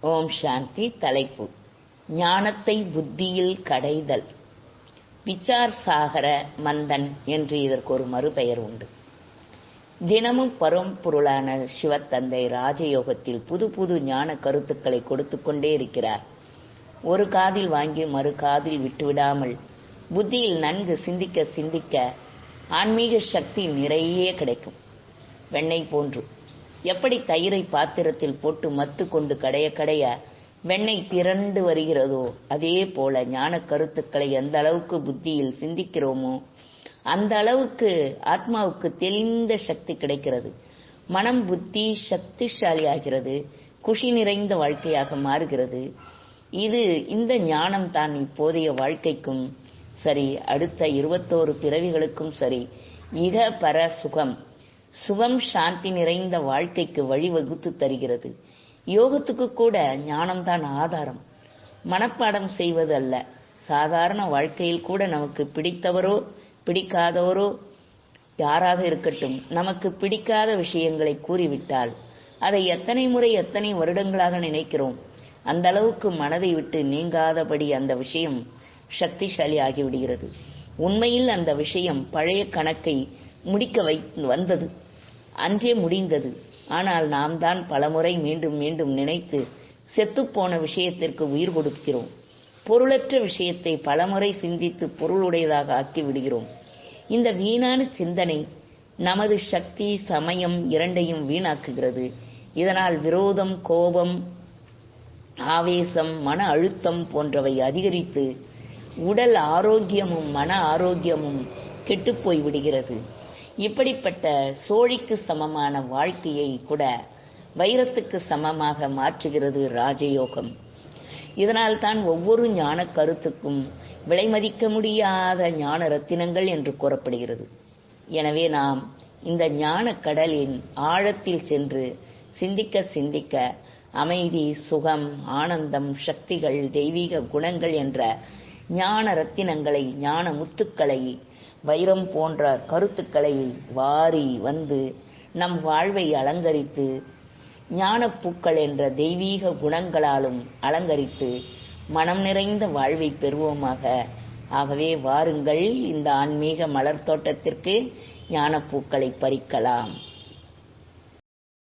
ஓம் சாந்தி தலைப்பு. ஞானத்தை புத்தியில் கடைதல். விச்சார் சாகர மந்தன் என்று இதற்கு ஒரு மறுபெயர் உண்டு. தினமும் பரம்பொருளான சிவத்தந்தை ராஜயோகத்தில் புது புது ஞான கருத்துக்களை கொடுத்து கொண்டே இருக்கிறார். ஒரு காதில் வாங்கி மறு காதில் விட்டுவிடாமல் புத்தியில் நன்கு சிந்திக்க சிந்திக்க ஆன்மீக சக்தி நிறைய கிடைக்கும். வெண்ணெய் போன்று எப்படி தயிரை பாத்திரத்தில் போட்டு மத்து கொண்டு கடைய கடைய வெண்ணெய் திரண்டு வருகிறதோ அதே போல ஞான கருத்துக்களை எந்த அளவுக்கு புத்தியில் சிந்திக்கிறோமோ அந்த அளவுக்கு ஆத்மாவுக்கு தெளிந்த சக்தி கிடைக்கிறது. மனம் புத்தி சக்திசாலி ஆகிறது குஷி நிறைந்த வாழ்க்கையாக மாறுகிறது. இது இந்த ஞானம் தான் இப்போதைய வாழ்க்கைக்கும் சரி அடுத்த இருபத்தோரு பிறவிகளுக்கும் சரி இக பர சுகம் சுகம் சாந்தி நிறைந்த வாழ்க்கைக்கு வழிவகுத்து தருகிறது. யோகத்துக்கு கூட ஞானம்தான் ஆதாரம். மனப்பாடம் செய்வது அல்ல. சாதாரண வாழ்க்கையில் கூட நமக்கு பிடித்தவரோ பிடிக்காதவரோ யாராக இருக்கட்டும் நமக்கு பிடிக்காத விஷயங்களை கூறிவிட்டால் அதை எத்தனை முறை எத்தனை வருடங்களாக நினைக்கிறோம் அந்த அளவுக்கு மனதை விட்டு நீங்காதபடி அந்த விஷயம் சக்திசாலி ஆகிவிடுகிறது. உண்மையில் அந்த விஷயம் பழைய கணக்கை முடிக்க வை வந்தது. அன்றே முடிந்தது. ஆனால் நாம் தான் பலமுறை மீண்டும் மீண்டும் நினைத்து செத்துப்போன விஷயத்திற்கு உயிர் கொடுக்கிறோம். பொருளற்ற விஷயத்தை பலமுறை சிந்தித்து பொருளுடையதாக ஆக்கி விடுகிறோம் இந்த வீணான சிந்தனை நமது சக்தி சமயம் இரண்டையும் வீணாக்குகிறது. இதனால் விரோதம் கோபம் ஆவேசம் மன அழுத்தம் போன்றவை அதிகரித்து உடல் ஆரோக்கியமும் மன ஆரோக்கியமும் கெட்டுப்போய் விடுகிறது இப்படிப்பட்ட சோழிக்கு சமமான வாழ்க்கையை கூட வைரத்துக்கு சமமாக மாற்றுகிறது ராஜயோகம். இதனால் தான் ஒவ்வொரு ஞான கருத்துக்கும் விலைமதிக்க முடியாத ஞான ரத்தினங்கள் என்று கூறப்படுகிறது. எனவே நாம் இந்த ஞான கடலின் ஆழத்தில் சென்று சிந்திக்க சிந்திக்க அமைதி சுகம் ஆனந்தம் சக்திகள் தெய்வீக குணங்கள் என்ற ஞான ரத்தினங்களை ஞான முத்துக்களை வைரம் போன்ற கருத்துக்களை வாரி வந்து நம் வாழ்வை அலங்கரித்து ஞானப்பூக்கள் என்ற தெய்வீக குணங்களாலும் அலங்கரித்து மனம் நிறைந்த வாழ்வை பெறுவோமாக. ஆகவே வாருங்கள் இந்த ஆன்மீக மலர் தோட்டத்திற்கு ஞானப்பூக்களை பறிக்கலாம்.